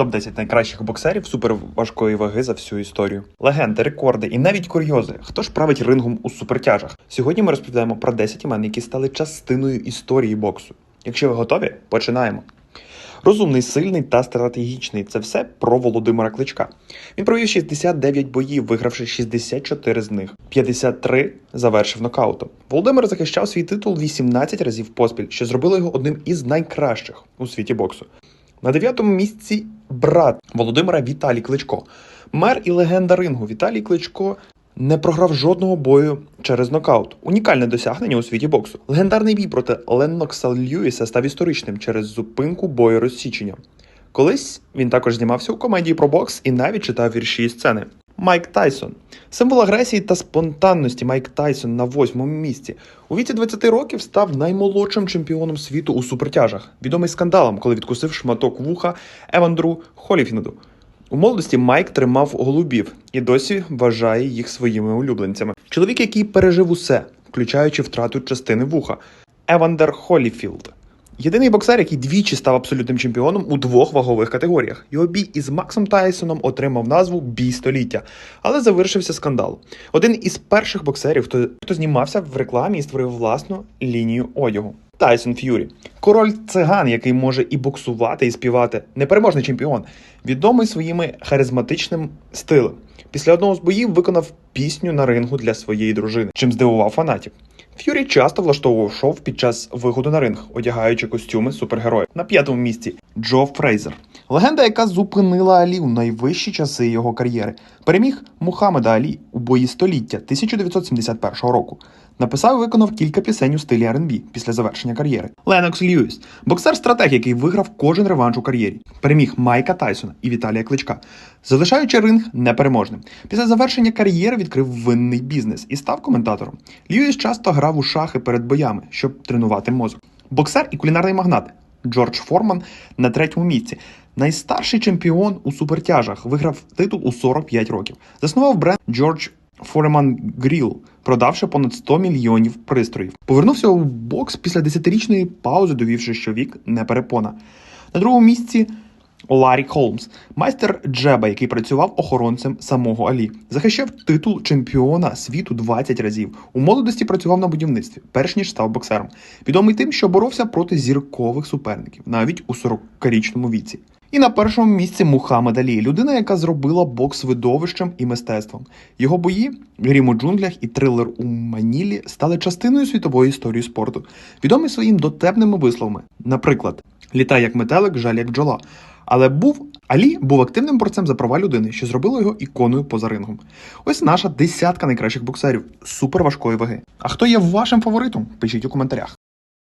Топ-10 найкращих боксерів суперважкої ваги за всю історію. Легенди, рекорди і навіть курйози. Хто ж править рингом у супертяжах? Сьогодні ми розповідаємо про 10 імен, які стали частиною історії боксу. Якщо ви готові, починаємо. Розумний, сильний та стратегічний це все про Володимира Кличка. Він провів 69 боїв, вигравши 64 з них. 53 завершив нокаутом. Володимир захищав свій титул 18 разів поспіль, що зробило його одним із найкращих у світі боксу. На дев'ятому місці брат Володимира Віталій Кличко. Мер і легенда рингу Віталій Кличко не програв жодного бою через нокаут. Унікальне досягнення у світі боксу. Легендарний бій проти Леннокса Льюіса став історичним через зупинку бою розсічення. Колись він також знімався у комедії про бокс і навіть читав вірші і сцени. Майк Тайсон. Символ агресії та спонтанності Майк Тайсон на восьмому місці. У віці 20 років став наймолодшим чемпіоном світу у супертяжах, відомий скандалом, коли відкусив шматок вуха Евандру Холіфінду. У молодості Майк тримав голубів і досі вважає їх своїми улюбленцями. Чоловік, який пережив усе, включаючи втрату частини вуха. Евандер Холіфілд. Єдиний боксер, який двічі став абсолютним чемпіоном у двох вагових категоріях. Його бій із Максом Тайсоном отримав назву Бій століття, але завершився скандал. Один із перших боксерів, хто, хто знімався в рекламі і створив власну лінію одягу. Тайсон Ф'юрі. Король циган, який може і боксувати, і співати. Непереможний чемпіон, відомий своїми харизматичним стилем. Після одного з боїв виконав пісню на рингу для своєї дружини, чим здивував фанатів. Ф'юрі часто влаштовував шоу під час виходу на ринг, одягаючи костюми супергероїв. На п'ятому місці Джо Фрейзер. Легенда, яка зупинила Алі у найвищі часи його кар'єри. Переміг Мухаммеда Алі у бої століття 1971 року. Написав і виконав кілька пісень у стилі R&B після завершення кар'єри. Ленокс Льюіс, боксер-стратег, який виграв кожен реванш у кар'єрі. Переміг Майка Тайсона і Віталія Кличка, залишаючи ринг непереможним. Після завершення кар'єри відкрив винний бізнес і став коментатором. Льюіс часто грав у шахи перед боями, щоб тренувати мозок. Боксер і кулінарний магнат Джордж Форман на третьому місці. Найстарший чемпіон у супертяжах виграв титул у 45 років. Заснував бренд Джордж Foreman Grill, продавши понад 100 мільйонів пристроїв. Повернувся у бокс після десятирічної паузи, довівши, що вік не перепона. На другому місці Ларі Холмс, майстер Джеба, який працював охоронцем самого Алі, захищав титул чемпіона світу 20 разів. У молодості працював на будівництві, перш ніж став боксером. Відомий тим, що боровся проти зіркових суперників, навіть у 40-річному віці. І на першому місці Мухаммед Алі, людина, яка зробила бокс видовищем і мистецтвом. Його бої, грім у джунглях і трилер у Манілі стали частиною світової історії спорту, відомий своїм дотепними висловами. Наприклад, літай як метелик, жаль як бджола. Але був Алі був активним борцем за права людини, що зробило його іконою поза рингом. Ось наша десятка найкращих боксерів суперважкої ваги. А хто є вашим фаворитом? Пишіть у коментарях.